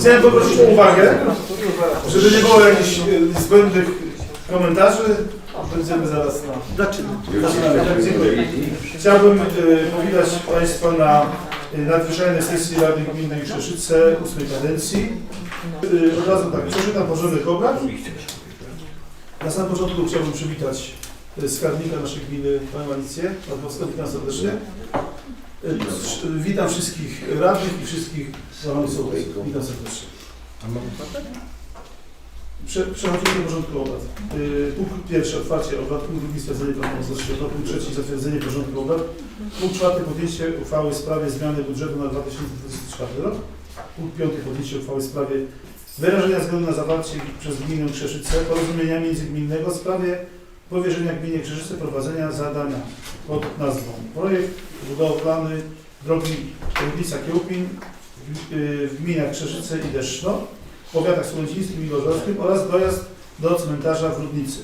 Chciałem poprosić o uwagę, żeby nie było jakichś e, zbędnych komentarzy. Będziemy zaraz na... Zaczynamy. Tak, dziękuję. Chciałbym e, powitać Państwa na e, nadzwyczajnej sesji Rady Gminnej Krzeszyce ósmej kadencji. E, Od razu tak, przeczytam porządek obrad. Na samym początku chciałbym przywitać e, skarbnika naszej gminy, Panią Alicję Ładkowską. Witam serdecznie. Witam wszystkich radnych i wszystkich zamawiających. Witam serdecznie. Prze, przechodzimy do porządku obrad. Yy, punkt pierwszy otwarcie obrad, punkt drugi stwierdzenie prawomocności obrad, punkt trzeci zatwierdzenie porządku obrad, punkt czwarty podjęcie uchwały w sprawie zmiany budżetu na 2024 rok, punkt piąty podjęcie uchwały w sprawie wyrażenia zgody na zawarcie przez gminę Krzeszyce porozumienia międzygminnego w sprawie powierzenia gminie Krzeszyce prowadzenia zadania pod nazwą projekt budowlany drogi Rudnica Kiełpin w, yy, w gminach Krzeszyce i Deszczno w powiatach słonecińskim i gorzorskim oraz dojazd do cmentarza w Rudnicy.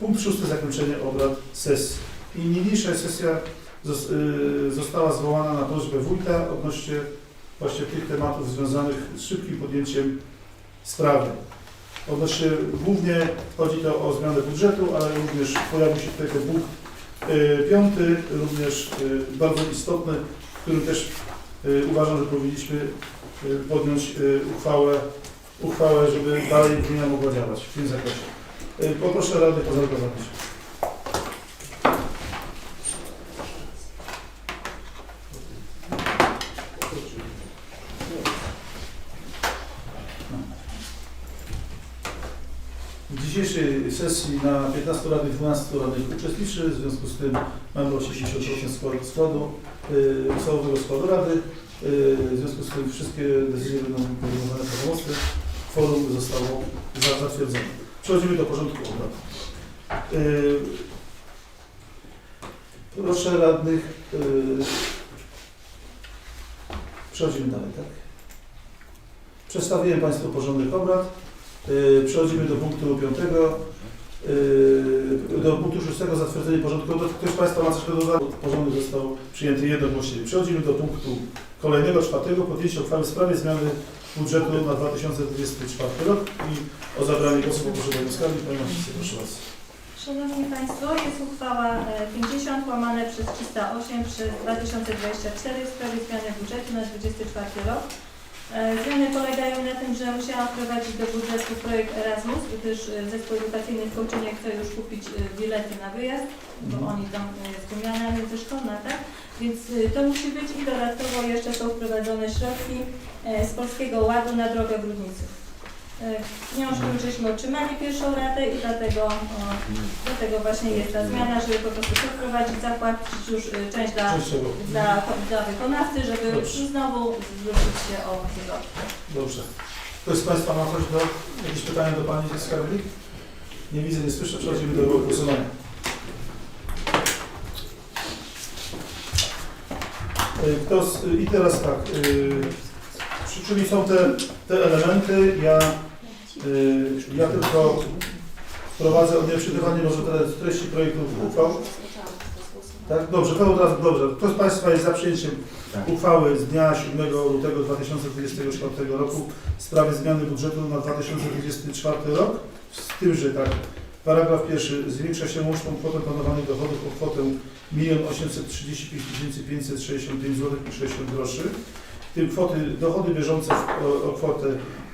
Punkt szósty zakończenie obrad sesji. I niniejsza sesja y, została zwołana na prośbę wójta odnośnie właśnie tych tematów związanych z szybkim podjęciem sprawy. Odnośnie, głównie chodzi to o zmianę budżetu, ale również pojawił się tutaj ten punkt y, piąty, również y, bardzo istotny, w którym też y, uważam, że powinniśmy podjąć uchwałę uchwałę, żeby dalej gmina mogła działać w tym zakresie. Poproszę Radę o zareagowanie. W dzisiejszej sesji na 15 radnych 12 radnych uczestniczy, w związku z tym mamy 80% składu, składu y, składu rady. Y, W związku z tym wszystkie decyzje będą podejmowane prawomocne forum zostało za- zatwierdzone. Przechodzimy do porządku obrad. Yy, Proszę radnych, przechodzimy dalej, tak? Przedstawiłem Państwu porządek obrad. Przechodzimy do punktu piątego. Yy, Do punktu szóstego zatwierdzenie porządku obrad. Ktoś z Państwa ma coś do dodania? Porządek został przyjęty jednogłośnie. Przechodzimy do punktu kolejnego, czwartego. Podjęcie uchwały w sprawie zmiany budżetu na 2024 rok i o zabranie głosu poproszę Panią Skarbnik. Panie Marcinie, proszę bardzo. Szanowni Państwo, jest uchwała e, 50 łamane przez 308 przez 2024 w sprawie zmiany budżetu na 2024 rok. E, Zmiany polegają na tym, że musiałam wprowadzić do budżetu projekt Erasmus, gdyż e, zespół edukacyjny w Kołczynie chce już kupić e, bilety na wyjazd, bo oni idą e, z wymiana międzyszkolna, tak? Więc to musi być i dodatkowo jeszcze są wprowadzone środki z Polskiego Ładu na drogę Grudniców. E, już żeśmy otrzymali pierwszą ratę i dlatego, dlatego właśnie jest ta zmiana, żeby po prostu to wprowadzić, zapłacić już y, część dla, dla, dla wykonawcy, żeby Dobrze. znowu zwrócić się o zwrot. Dobrze. Ktoś z Państwa ma coś do, jakieś pytania do Pani Skarbnik? Nie widzę, nie słyszę. Przechodzimy do głosowania. Y, Kto z, I teraz tak. Czyli są te, te elementy. Ja, ja tylko wprowadzę odnieprzytywanie może teraz treści projektów uchwał. Tak? Dobrze, to od razu dobrze. Kto z Państwa jest za przyjęciem uchwały z dnia 7 lutego 2024 roku w sprawie zmiany budżetu na 2024 rok? Z tym, że tak, paragraf pierwszy zwiększa się łączną kwotę planowanych dochodów o kwotę 1 835 565 zł i 60 groszy. W tym kwoty dochody bieżące o, o kwotę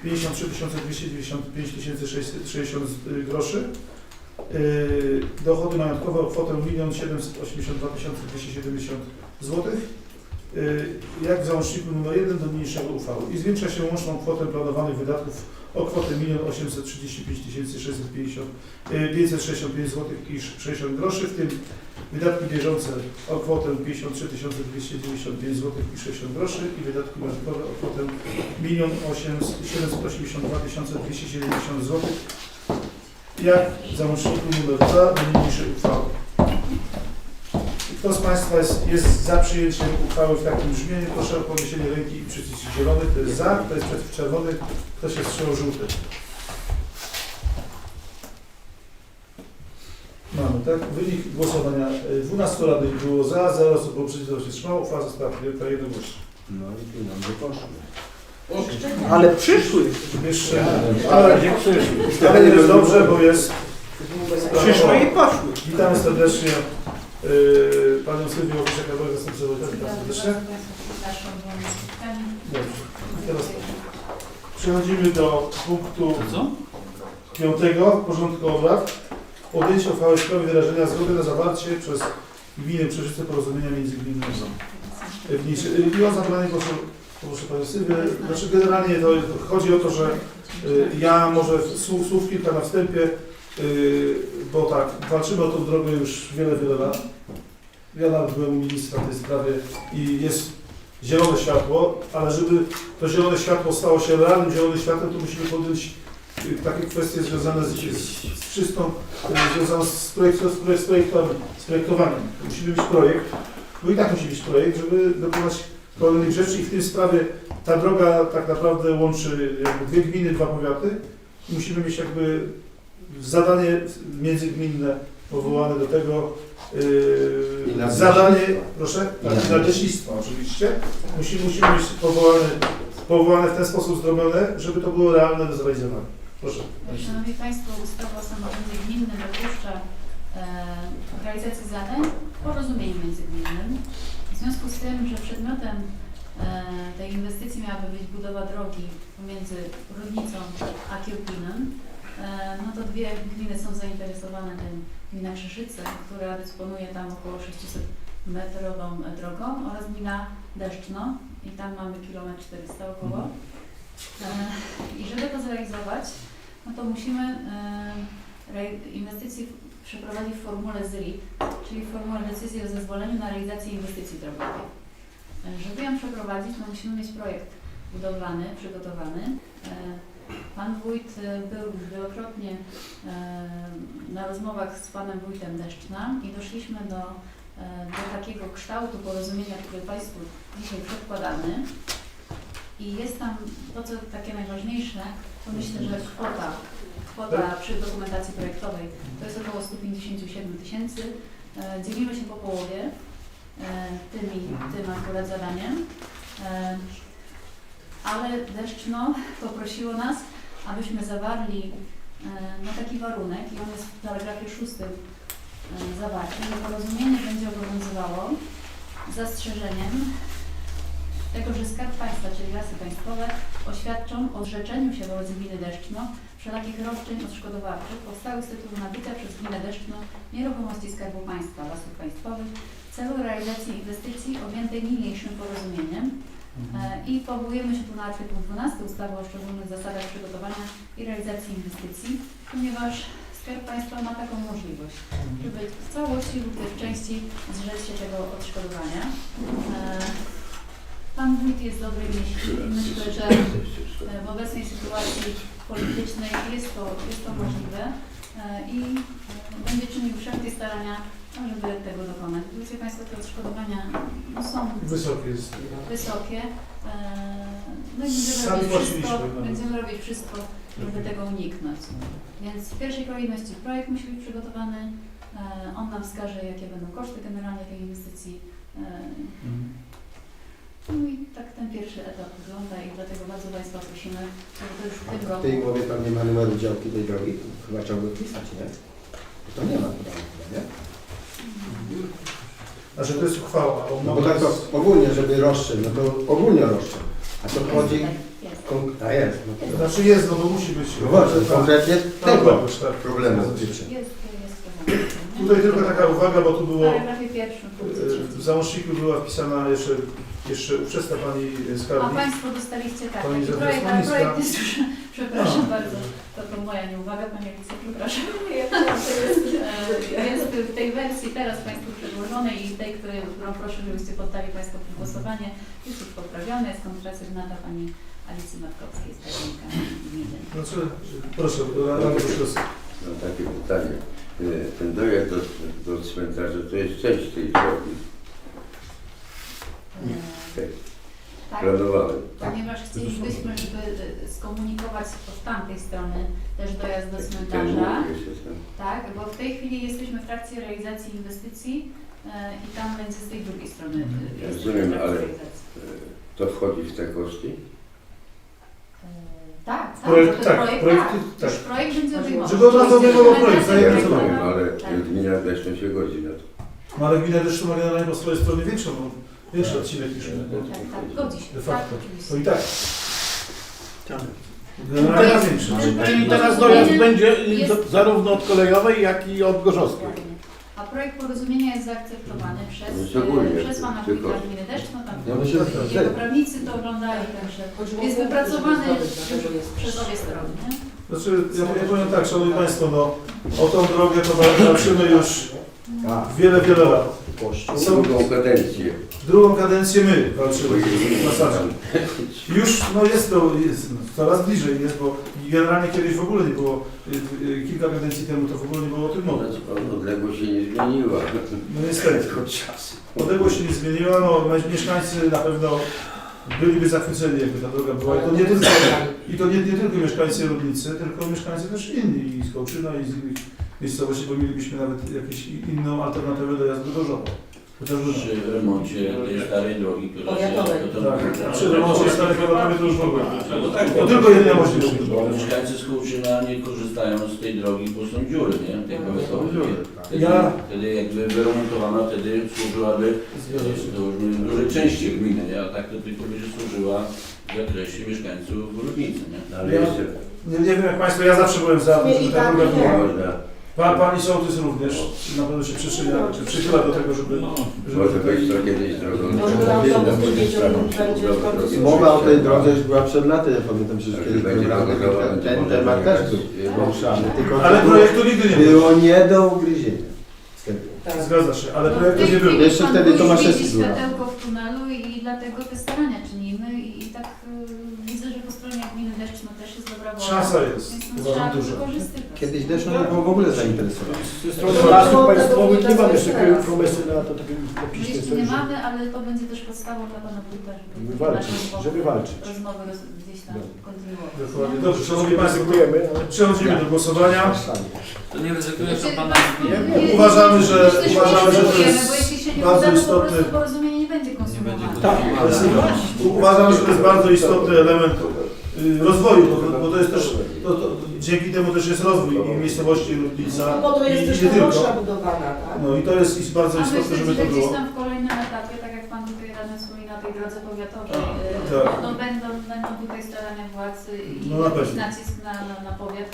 53 295 660 groszy. Yy, dochody majątkowe o kwotę 1 782 270 zł. Y, jak w załączniku nr 1 do niniejszego uchwały i zwiększa się łączną kwotę planowanych wydatków o kwotę 1 835 650, y, 565 zł i 60 groszy, w tym wydatki bieżące o kwotę 53 295 zł i 60 groszy i wydatki majątkowe o kwotę 1 782 270 zł jak w załączniku nr 2 do niniejszej uchwały. Kto z Państwa jest, jest za przyjęciem uchwały w takim brzmieniu, proszę o podniesienie ręki i przycisk zielony. Kto jest za, kto jest przeciw czerwony, kto się wstrzymał żółty. Mamy, tak? Wynik głosowania. y, 12 radnych było za, 0 osób było przeciw, 0 się wstrzymało. Uchwała została przyjęta jednogłośnie. No i pieniądze poszły. Ale przyszły. Jeszcze, ale, ale jest dobrze, bo jest Przyszły i poszły. Witamy serdecznie yy, Panią Sylwię Łowiszek-Kadrową, zastępcę. Witam serdecznie. Dobrze. Teraz przechodzimy do punktu piątego porządku obrad. Podjęcie uchwały w sprawie wyrażenia zgody na zawarcie przez gminę Przeżyce porozumienia międzygminnego. W niczy- I o zabranie głosu proszę Panią Sylwię. Znaczy generalnie to chodzi o to, że y, ja może słów, słów kilka na wstępie, bo tak, walczymy o tą drogę już wiele, wiele lat. Ja nawet byłem ministra w tej sprawie i jest zielone światło, ale żeby to zielone światło stało się realnym zielonym światłem, to musimy podjąć y, takie kwestie związane z, z, z czystą, y, związane z, projekt, z, projekt, z, projektowaniem, z projektowaniem. Musimy mieć projekt, bo i tak musi być projekt, żeby dokonać kolejnych rzeczy i w tym sprawie ta droga tak naprawdę łączy dwie gminy, dwa powiaty musimy mieć jakby zadanie międzygminne powołane do tego yy, zadanie, proszę, tak, leśnictwa oczywiście. Musimy, musimy mieć powołane, powołane w ten sposób zrobione, żeby to było realne do zrealizowania. Proszę. Szanowni Państwo, ustawa o samorządzie gminnym dopuszcza e, realizację zadań w porozumieniu międzygminnym. W związku z tym, że przedmiotem e, tej inwestycji miałaby być budowa drogi pomiędzy Rudnicą a Kiełpinem, no to dwie gminy są zainteresowane tym. Gmina Krzyszyce, która dysponuje tam około 600 metrową drogą oraz gmina Deszczno i tam mamy kilometr 400 około. E, I żeby to zrealizować, no to musimy e, inwestycje przeprowadzić w formule ZRIP, czyli w formule decyzji o zezwoleniu na realizację inwestycji drogowej. E, Żeby ją przeprowadzić, no musimy mieć projekt budowlany, przygotowany. Pan wójt e, był już wielokrotnie e, na rozmowach z panem wójtem Deszczna i doszliśmy do, e, do takiego kształtu porozumienia, który Państwu dzisiaj przedkładamy. I jest tam to, co takie najważniejsze, to myślę, że kwota, kwota przy dokumentacji projektowej to jest około 157 tysięcy. Dzielimy się po połowie tymi, tym akurat zadaniem. Ale Deszczno poprosiło nas, abyśmy zawarli no, taki warunek i on jest w paragrafie szóstym e, zawarty, że porozumienie będzie obowiązywało z zastrzeżeniem tego, że Skarb Państwa, czyli Lasy Państwowe, oświadczą o zrzeczeniu się wobec gminy Deszczno wszelakich roszczeń odszkodowawczych powstałych z tytułu nabycia przez gminę Deszczno nieruchomości Skarbu Państwa, Lasów Państwowych w celu realizacji inwestycji objętej niniejszym porozumieniem. E, I powołujemy się tu na artykuł 12 ustawy o szczególnych zasadach przygotowania i realizacji inwestycji, ponieważ Skarb Państwa ma taką możliwość, żeby w całości lub też w części zrzec się tego odszkodowania. E, Pan wójt jest dobrej myśli i myślę, że e, w obecnej sytuacji politycznej jest to, jest to możliwe i będzie czynił wszelkie starania, żeby tego dokonać. Wiecie Państwo, te odszkodowania no, są Wysoki jest. wysokie. e, No i będziemy Sami robić wszystko, płaciliśmy, no. będziemy robić wszystko, żeby tego uniknąć. Więc w pierwszej kolejności projekt musi być przygotowany. e, On nam wskaże, jakie będą koszty generalnie tej inwestycji. e, No i tak ten pierwszy etap wygląda i dlatego bardzo Państwa prosimy, żeby to już w tym W roku. tej umowie tam nie ma numeru działki tej drogi? Chyba trzeba by pisać, nie? To nie ma? Znaczy to jest uchwała. o No bo tak to ogólnie, żeby roszczeń, no to ogólnie roszczeń. A to chodzi... Konk- a jest, no to... Znaczy jest, no bo musi być. No właśnie, Tak. konkretnie Tak, tego tak, tak. problemu dotyczy. Jest, jest? Tutaj tylko taka uwaga, bo tu W było paragrafie pierwszym, w punkcie e, w trzecim. załączniku była wpisana jeszcze, jeszcze ówczesna pani A skarbnik. Państwo dostaliście tak, Pani taki projekt, a projekt jest już, przepraszam bardzo, to, to moja nieuwaga, Pani Alicja, przepraszam. Ja chciałam, to jest, e, jest w tej wersji teraz Państwu przedłożonej i tej, której, którą proszę, żebyście poddali Państwo pod głosowanie, jest już poprawione, jest kontrasygnata Pani Alicji Matkowskiej z Tajemnika Gminy. Znaczy, proszę, Rada Proszę. Mam takie pytanie. Y, Ten dojazd do, do cmentarza to jest część tej drogi tej Tak, planowanej. ponieważ chcielibyśmy, żeby e, skomunikować od tamtej strony też dojazd do cmentarza. mur jeszcze tam. Tak, bo w tej chwili jesteśmy w trakcie realizacji inwestycji e, i tam będzie z tej drugiej strony. e, Mhm. jesteśmy w Rozumiem, ale- realizacji. To wchodzi w te koszty? Tak, tak, Projekt- to tak, projekt, projekt- tak. tak. Projekt będzie obejmował. Żeby od razu obejmował projekt, tak, Ja ale tak. gmina Deszczą się godzi na to. No ale gmina deszczu ma generalnie po swojej stronie większą, większy odcinek niż my. Tak, tak, godzi się. De Tak, facto. To i tak. Generalnie większy. Czyli teraz dojazd będzie y, do- zarówno od kolejowej, jak i od gorzowskiej. A projekt porozumienia jest zaakceptowany przez, No szczególnie, e, przez pana tylko- wójta gminy Deszczno, tam Ja myślę, że jego prawnicy to oglądali, także jest wypracowany przez obie strony. Nie? Znaczy, ja, powiem tak, Szanowni Państwo, no o tą drogę to walczymy już Tak. wiele, wiele lat. Są Drugą kadencję. drugą kadencję my walczymy. Już no jest to jest, no, coraz bliżej jest, bo generalnie kiedyś w ogóle nie było, y, y, kilka kadencji temu to w ogóle nie było o tym mowy. Odległość się nie zmieniła. No niestety. Tylko czasy. Odległość się nie zmieniła, no mieszkańcy na pewno byliby zachwyceni, jakby ta droga była. I to nie tylko, i to nie, nie tylko mieszkańcy Rudnicy, tylko mieszkańcy też inni, i z Kołczyna, i z innych miejscowości, bo mielibyśmy nawet jakąś i- inną alternatywę dojazdu do Żoła. Chociażby przy remoncie tej starej drogi, która się Powiatowej. potem... tak, przy remoncie starych powiatowych to już w ogóle. No tak, To bo- tylko jedyna możliwość. bo Mieszkańcy z Kołczyna nie korzystają z tej drogi, bo są dziury, nie? Tej powiatowej. Wtedy, Ja- wtedy jakby wyremontowana, wtedy służyłaby to już dużej części gminy, nie? A tak to tylko będzie służyła w zakresie mieszkańców Rudnicy, nie? Ale Ja- jeszcze Nie, nie wiem jak Państwo, ja zawsze byłem za tym, żeby ta droga była. można. Pan, pani sołtys również na pewno się przyczynia, czy przychyla do tego, żeby... Może żeby być to kiedyś drogą. Może nam autobus powiedział, że będzie w końcu Mowa o tej drodze już była przed laty, ja pamiętam, że kiedyś będzie ten, ten może temat też był poruszany, tylko Ale to projektu nigdy nie było. było nie do ugryzienia. Tak. Zgadza się, ale No, projektu tej nie było. chwili Jeszcze pan wtedy Wójt Tomaszewski widzi był. światełko w tunelu i dlatego te starania czynimy i, i tak y, widzę, że po stronie gminy Deszczno też jest dobra wola. Szansa jest, Więc no, uważam, trzeba duża. wykorzystywać. Kiedyś deszcz nie było w ogóle zainteresowany. Ze strony lasów państwowych nie mamy jeszcze takiego pomysłu na to, jeszcze coś, nie mamy, ale to będzie też podstawą dla pana wójta, żeby Żeby walczyć, nasze żeby walczyć. Rozmowy roz, gdzieś tam kontynuować. Dokładnie. Dobrze, Szanowni Państwo, dziękujemy. ale- przechodzimy do głosowania. To nie Znaczy, pana... pan- nie- Uważamy, że- myślę, nie uważamy, że to ryzykujemy, jest bo jeśli się nie bardzo uda, to po istotny- prostu porozumienie nie będzie konsumowane. Tak. Uważam, że to jest bardzo istotny element rozwoju, bo, to- bo to jest też, to, to, dzięki temu też jest rozwój i miejscowości Rudnica No bo to i, jest i też nie ta tylko. droższa budowana, tak? No i to jest is- bardzo A istotne, żeby że to gdzieś było. tam w kolejnym etapie, tak jak Pan tutaj radny wspomina tej drodze powiatowej, A, y, tak. no będą, będą tutaj starania władz i No na pewno. nacisk na, na, na powiat,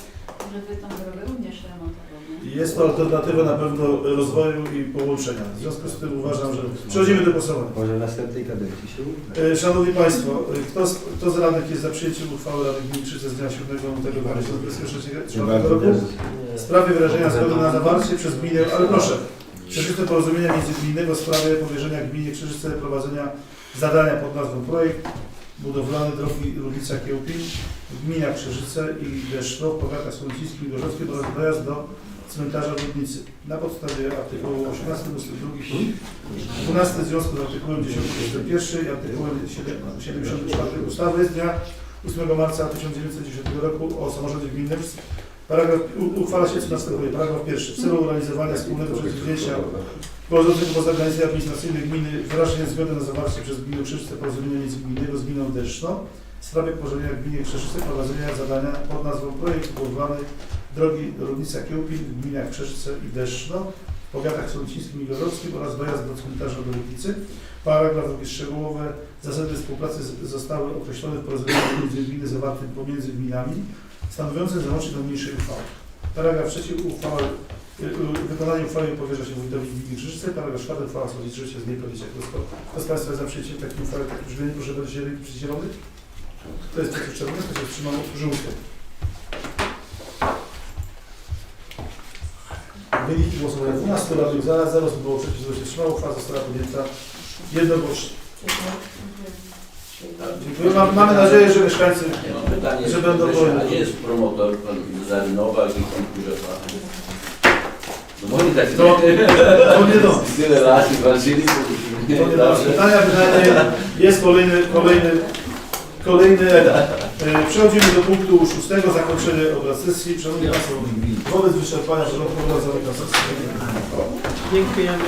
żeby tą drogę również nie? I Jest to alternatywa na pewno rozwoju i połączenia. W związku z tym uważam, że przechodzimy do głosowania. Może w następnej kadencji się uda. E, Szanowni Państwo, e, kto z, kto z radnych jest za przyjęciem uchwały Rady Gminy Krzyce z dnia 7 lutego 2024 roku w sprawie wyrażenia zgody na zawarcie przez gminę, ale proszę, przeczytę porozumienia międzygminnego w sprawie powierzenia gminie Krzyżyce prowadzenia zadania pod nazwą projekt budowlany drogi Rudnica Kiełpin w gminach Krzyżyce i Deszczo w powiatach sądzińskim i gorzowskim oraz dojazd do cmentarza Rudnicy na podstawie artykułu 18 ust. 2 12 w związku z artykułem 10 ust. 1 i artykułem 7 74 ustawy z dnia 8 marca 1910 roku o samorządzie gminnym. Paragraf, u- uchwala się co następuje. Paragraf pierwszy. W celu realizowania wspólnego przedsięwzięcia pochodzącego poza granice administracyjne gminy wyrażenie zgody na zawarcie przez gminę Krzyżyce porozumienia międzygminnego z gminą Deszczno w sprawie położenia gminie Krzyżyce prowadzenia zadania pod nazwą projekt budowlany drogi Rudnica Kiełpin w gminach Krzyżyce i Deszczno w powiatach sącińskim i gorzowskim oraz dojazd do cmentarza do Rudnicy. Paragraf drugi szczegółowe zasady współpracy zostały określone w porozumieniu między gminy zawartym pomiędzy gminami stanowiącym załącznik do niniejszej uchwały. Paragraf trzeci uchwała y, y, wykonanie uchwały powierza się wójtowi gminy Krzyżyce. Paragraf czwarty uchwała sądzi życie z dnia podjęcia. Kto z- Państwa jest za przyjęciem takiej uchwały, takim brzmieniu, proszę ręki przyzielonych. Kto jest przeciw czerwony, kto się wstrzymał żółty. Wyniki głosowania 12 radnych za, 0 było przeciw, 0 się wstrzymało. Uchwała została podjęta jednogłośnie. Dziękuję. Mam, mamy nadzieję, że mieszkańcy Że będą wojny. a nie jest promotor, pan Zarynowak i pan Kurzewa. No moi tak To- to nie do. Tyle lat i walczyli, to To nie zawsze... pytania, pytanie jest kolejny, kolejny, kolejny etap. E, Przechodzimy do punktu szóstego, zakończenie obrad sesji. Szanowni Państwo, wobec wyczerpania porządku obrad zamykam sesję. Dziękujemy.